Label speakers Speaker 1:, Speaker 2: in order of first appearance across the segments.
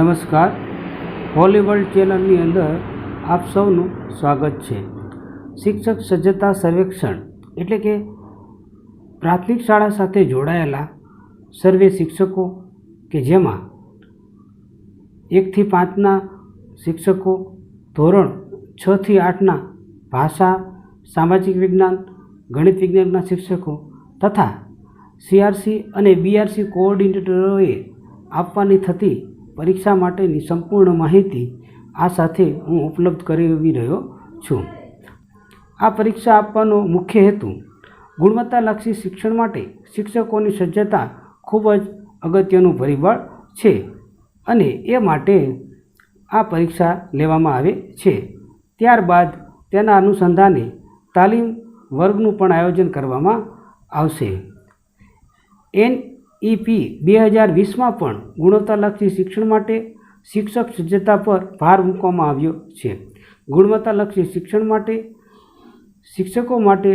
Speaker 1: નમસ્કાર. હોલીવર્લ્ડ ચેનલની અંદર આપ સૌનું સ્વાગત છે. શિક્ષક સજ્જતા સર્વેક્ષણ એટલે કે પ્રાથમિક શાળા સાથે જોડાયેલા સર્વે શિક્ષકો કે જેમાં એકથી પાંચના શિક્ષકો, ધોરણ છથી આઠના ભાષા, સામાજિક વિજ્ઞાન, ગણિત વિજ્ઞાનના શિક્ષકો તથા સીઆરસી અને બીઆરસી કોઓર્ડિનેટરોએ આપવાની થતી પરીક્ષા માટેની સંપૂર્ણ માહિતી આ સાથે હું ઉપલબ્ધ કરાવી રહ્યો છું. આ પરીક્ષા આપવાનો મુખ્ય હેતુ ગુણવત્તાલક્ષી શિક્ષણ માટે શિક્ષકોની સજ્જતા ખૂબ જ અગત્યનું પરિબળ છે અને એ માટે આ પરીક્ષા લેવામાં આવે છે. ત્યારબાદ તેના અનુસંધાને તાલીમ વર્ગનું પણ આયોજન કરવામાં આવશે. એન ઈપી બે હજાર વીસમાં પણ ગુણવત્તાલક્ષી શિક્ષણ માટે શિક્ષક સજ્જતા પર ભાર મૂકવામાં આવ્યો છે. ગુણવત્તાલક્ષી શિક્ષણ માટે શિક્ષકો માટે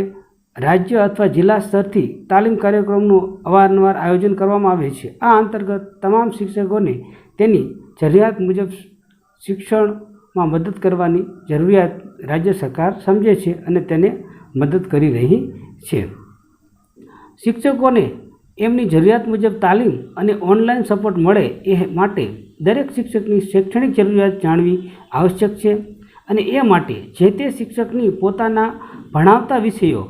Speaker 1: રાજ્ય અથવા જિલ્લા સ્તરથી તાલીમ કાર્યક્રમનું અવારનવાર આયોજન કરવામાં આવે છે. આ અંતર્ગત તમામ શિક્ષકોને તેની જરૂરિયાત મુજબ શિક્ષણમાં મદદ કરવાની જરૂરિયાત રાજ્ય સરકાર સમજે છે અને તેને મદદ કરી રહી છે. શિક્ષકોને એમની જરૂરિયાત મુજબ તાલીમ અને ઓનલાઈન સપોર્ટ મળે એ માટે દરેક શિક્ષકની શૈક્ષણિક જરૂરિયાત જાણવી આવશ્યક છે અને એ માટે જે તે શિક્ષકની પોતાના ભણાવતા વિષયો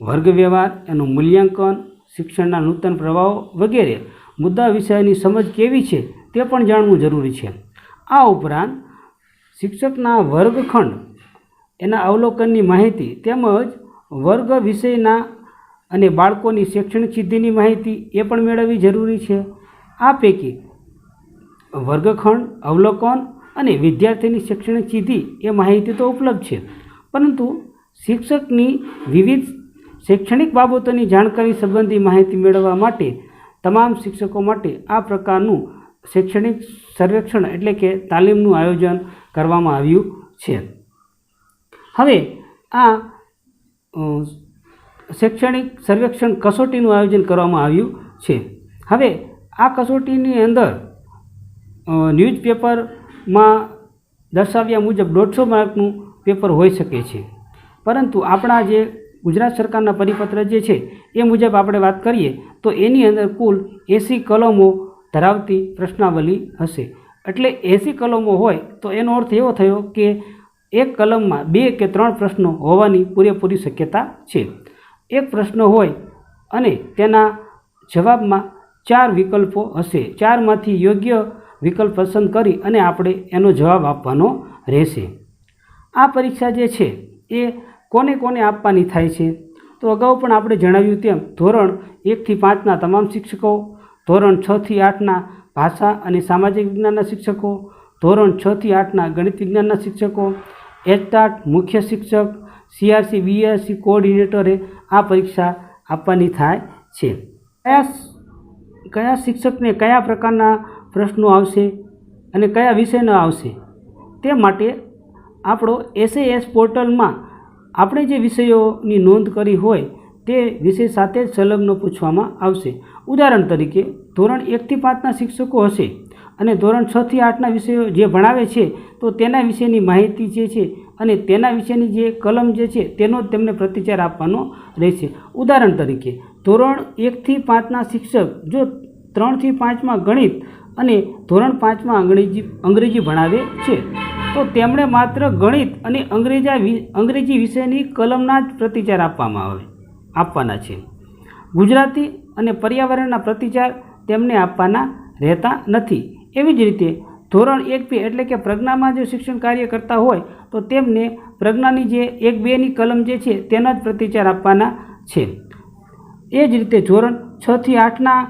Speaker 1: વર્ગ વ્યવહાર એનું મૂલ્યાંકન, શિક્ષણના નૂતન પ્રવાહો વગેરે મુદ્દા વિષયની સમજ કેવી છે તે પણ જાણવું જરૂરી છે. આ ઉપરાંત શિક્ષકના વર્ગખંડ, એના અવલોકનની માહિતી તેમજ વર્ગ વિષયના અને બાળકોની શૈક્ષણિક સિદ્ધિની માહિતી એ પણ મેળવવી જરૂરી છે. આ પૈકી વર્ગખંડ, અવલોકન અને વિદ્યાર્થીની શૈક્ષણિક સિદ્ધિ એ માહિતી તો ઉપલબ્ધ છે. પરંતુ શિક્ષકની વિવિધ શૈક્ષણિક બાબતોની જાણકારી સંબંધી માહિતી મેળવવા માટે તમામ શિક્ષકો માટે આ પ્રકારનું શૈક્ષણિક સર્વેક્ષણ એટલે કે તાલીમનું આયોજન કરવામાં આવ્યું છે. હવે આ શૈક્ષણિક સર્વેક્ષણ કસોટીનું આયોજન કરવામાં આવ્યું છે. હવે આ કસોટીની અંદર ન્યૂઝપેપરમાં દર્શાવ્યા મુજબ દોઢસો માર્કનું પેપર હોઈ શકે છે. પરંતુ આપણા જે ગુજરાત સરકારના પરિપત્ર જે છે, એ મુજબ આપણે વાત કરીએ, તો એની અંદર કુલ એંસી કલમો ધરાવતી પ્રશ્નાવલી હશે. એટલે એંસી કલમો હોય, તો એનો અર્થ એવો થયો કે એક કલમમાં બે કે ત્રણ પ્રશ્નો હોવાની પૂરેપૂરી શક્યતા છે. એક પ્રશ્ન હોય અને તેના જવાબમાં ચાર વિકલ્પો હશે. ચારમાંથી યોગ્ય વિકલ્પ પસંદ કરી અને આપણે એનો જવાબ આપવાનો રહેશે. આ પરીક્ષા જે છે એ કોને કોને આપવાની થાય છે? તો અગાઉ પણ આપણે જણાવ્યું તેમ ધોરણ એકથી પાંચના તમામ શિક્ષકો, ધોરણ છથી આઠના ભાષા અને સામાજિક વિજ્ઞાનના શિક્ષકો, ધોરણ છથી આઠના ગણિત વિજ્ઞાનના શિક્ષકો, એચટાટ મુખ્ય શિક્ષક સીઆરસી બીઆરસી કોઓર્ડિનેટરે આ પરીક્ષા આપવાની થાય છે. કયા કયા શિક્ષકને કયા પ્રકારના પ્રશ્નો આવશે અને કયા વિષયનો આવશે તે માટે આપણો એસએએસ પોર્ટલમાં આપણે જે વિષયોની નોંધ કરી હોય તે વિષય સાથે જ સંલગ્ન પૂછવામાં આવશે. ઉદાહરણ તરીકે ધોરણ એકથી પાંચના શિક્ષકો હશે અને ધોરણ છથી આઠના વિષયો જે ભણાવે છે, તો તેના વિશેની માહિતી જે છે અને તેના વિશેની જે કલમ જે છે, તેનો જ તેમને પ્રતિચાર આપવાનો રહેશે. ઉદાહરણ તરીકે, ધોરણ એકથી પાંચના શિક્ષક જો ત્રણથી પાંચમાં ગણિત અને ધોરણ પાંચમાં અંગ્રેજી અંગ્રેજી ભણાવે છે, તો તેમણે માત્ર ગણિત અને અંગ્રેજા અંગ્રેજી વિષયની કલમના જ પ્રતિચાર આપવામાં આવે, આપવાના છે. ગુજરાતી અને પર્યાવરણના પ્રતિચાર તેમને આપવાના રહેતા નથી. એવી જ રીતે ધોરણ એક બે એટલે કે પ્રજ્ઞામાં જો શિક્ષણ કાર્ય કરતા હોય, તો તેમને પ્રજ્ઞાની જે એક બેની કલમ જે છે, તેના જ પ્રતિચાર આપવાના છે. એ જ રીતે ધોરણ છથી આઠના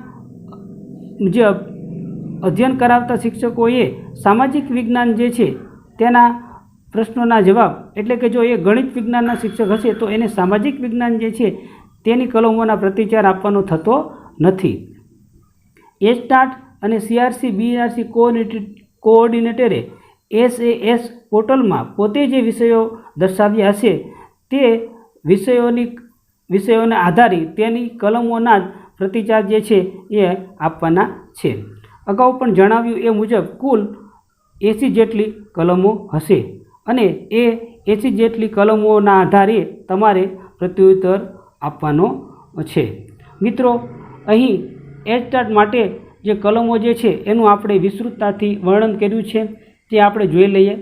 Speaker 1: જે અધ્યયન કરાવતા શિક્ષકોએ સામાજિક વિજ્ઞાન જે છે, તેના પ્રશ્નોના જવાબ એટલે કે જો એ ગણિત વિજ્ઞાનના શિક્ષક હશે, તો એને સામાજિક વિજ્ઞાન જે છે, તેની કલમોના પ્રતિચાર આપવાનો થતો નથી. એ સ્ટાર્ટ અને સીઆરસી, બીઆરસી કોઓર્ડિનેટરે એસએએસ પોર્ટલમાં પોતે જે વિષયો દર્શાવ્યા હશે તે વિષયોની, વિષયોને આધારે તેની કલમોના જ પ્રતિચાર જે છે એ આપવાના છે. અગાઉ પણ જણાવ્યું એ મુજબ કુલ એંસી જેટલી કલમો હશે અને એ એંસી જેટલી કલમોના આધારે તમારે પ્રત્યુત્તર આપવાનો છે. મિત્રો, અહીં એચટાટ માટે જે કલમો જે છે, એનું આપણે વિસ્તૃતતાથી વર્ણન કર્યું છે, તે આપણે જોઈ લઈએ.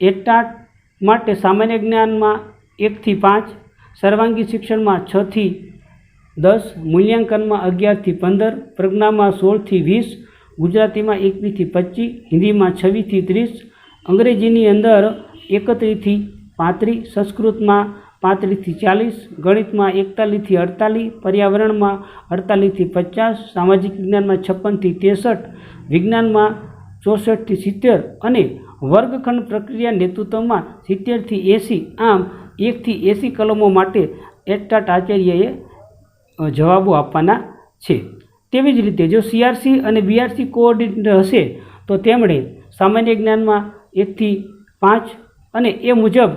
Speaker 1: એટાટ માટે સામાન્ય જ્ઞાનમાં એકથી પાંચ, સર્વાંગી શિક્ષણમાં છથી દસ, મૂલ્યાંકનમાં અગિયારથી પંદર, પ્રજ્ઞામાં સોળથી વીસ, ગુજરાતીમાં એકવીસથી પચીસ, હિન્દીમાં છવ્વીસથી ત્રીસ, અંગ્રેજીની અંદર એકત્રીસથી પાંત્રીસ, સંસ્કૃતમાં પાંત્રીસથી ચાલીસ, ગણિતમાં એકતાલીસથી અડતાલીસ, પર્યાવરણમાં અડતાલીસથી પચાસ, સામાજિક વિજ્ઞાનમાં છપ્પનથી ત્રેસઠ, વિજ્ઞાનમાં ચોસઠથી સિત્તેર અને વર્ગખંડ પ્રક્રિયા નેતૃત્વમાં સિત્તેરથી એંસી. આમ, એકથી એંસી કલમો માટે એટાટ આચાર્યએ જવાબો આપવાના છે. તેવી જ રીતે જો સીઆરસી અને બીઆરસી કોઓર્ડિનેટર હશે, તો તેમણે સામાન્ય જ્ઞાનમાં એકથી પાંચ અને એ મુજબ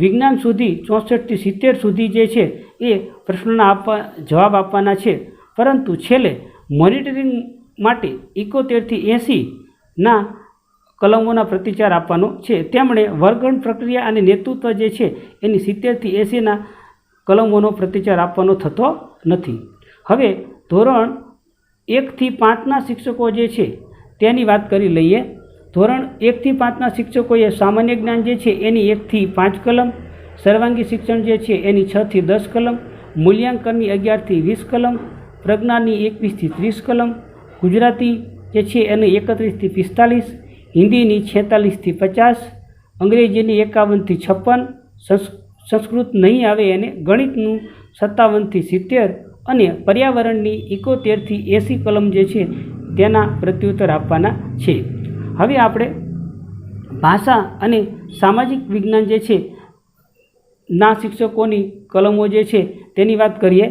Speaker 1: વિજ્ઞાન સુધી, ચોસઠથી સિત્તેર સુધી જે છે એ પ્રશ્નોના આપવા, જવાબ આપવાના છે. પરંતુ છેલ્લે મોનિટરિંગ માટે ઇકોતેરથી એંસીના કલમોના પ્રતિચાર આપવાનો છે. તેમણે વર્ગણ પ્રક્રિયા અને નેતૃત્વ જે છે એની સિત્તેરથી એંસીના કલમોનો પ્રતિચાર આપવાનો થતો નથી. હવે ધોરણ એકથી પાંચના શિક્ષકો જે છે, તેની વાત કરી લઈએ. ધોરણ એકથી પાંચના શિક્ષકોએ સામાન્ય જ્ઞાન જે છે એની એકથી પાંચ કલમ, સર્વાંગી શિક્ષણ જે છે એની છથી દસ કલમ, મૂલ્યાંકનની અગિયારથી વીસ કલમ, પ્રજ્ઞાની એકવીસથી ત્રીસ કલમ, ગુજરાતી જે છે એની એકત્રીસથી પિસ્તાલીસ, હિન્દીની છેતાલીસથી પચાસ, અંગ્રેજીની એકાવનથી છપ્પન, સંસ્, સંસ્કૃત નહીં આવે એને ગણિતનું સત્તાવનથી સિત્તેર અને પર્યાવરણની ઇકોતેરથી એંસી કલમ જે છે તેના પ્રત્યુત્તર આપવાના છે. હવે આપણે ભાષા અને સામાજિક વિજ્ઞાન જે છે, ના શિક્ષકોની કલમો જે છે, તેની વાત કરીએ.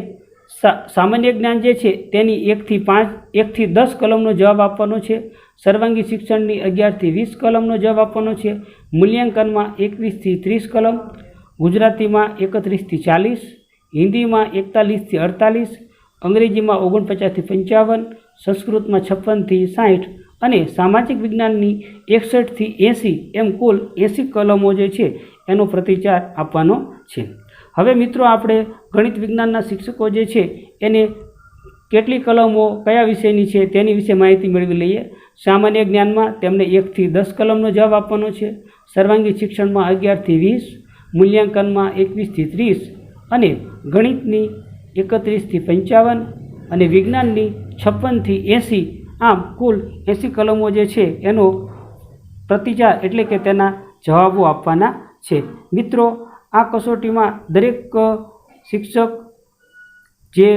Speaker 1: સામાન્ય જ્ઞાન જે છે, તેની એકથી પાંચ, એકથી દસ કલમનો જવાબ આપવાનો છે. સર્વાંગી શિક્ષણની અગિયારથી વીસ કલમનો જવાબ આપવાનો છે. મૂલ્યાંકનમાં એકવીસથી ત્રીસ કલમ, ગુજરાતીમાં એકત્રીસથી ચાલીસ, હિન્દીમાં એકતાલીસથી અડતાલીસ, અંગ્રેજીમાં ઓગણપચાસથી પંચાવન, સંસ્કૃતમાં છપ્પનથી સાઠ અને સામાજિક વિજ્ઞાનની એકસઠથી એંસી એમ કુલ એંસી કલમો જે છે, એનો પ્રતિચાર આપવાનો છે. હવે મિત્રો આપણે ગણિત વિજ્ઞાનના શિક્ષકો જે છે, એને કેટલી કલમો, કયા વિષયની છે, તેની વિશે માહિતી મેળવી લઈએ. સામાન્ય જ્ઞાનમાં તેમને એકથી દસ કલમનો જવાબ આપવાનો છે. સર્વાંગી શિક્ષણમાં અગિયારથી વીસ, મૂલ્યાંકનમાં એકવીસથી ત્રીસ અને ગણિતની એકત્રીસથી પંચાવન અને વિજ્ઞાનની છપ્પનથી એંસી આમ કુલ એંસી કલમો જે છે એનો પ્રતિચાર એટલે કે તેના જવાબો આપવાના છે. મિત્રો, આ કસોટીમાં દરેક શિક્ષક જે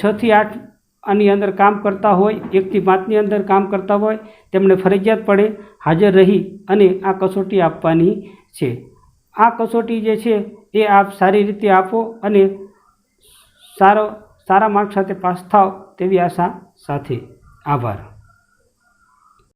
Speaker 1: છથી આઠ આની અંદર કામ કરતા હોય એકથી પાંચની અંદર કામ કરતા હોય તેમણે ફરજિયાત પડે હાજર રહી અને આ કસોટી આપવાની છે. આ કસોટી જે છે એ આપ સારી રીતે આપો અને સારો, સારા માર્ક સાથે પાસ થાવ તેવી આશા સાથે. આભાર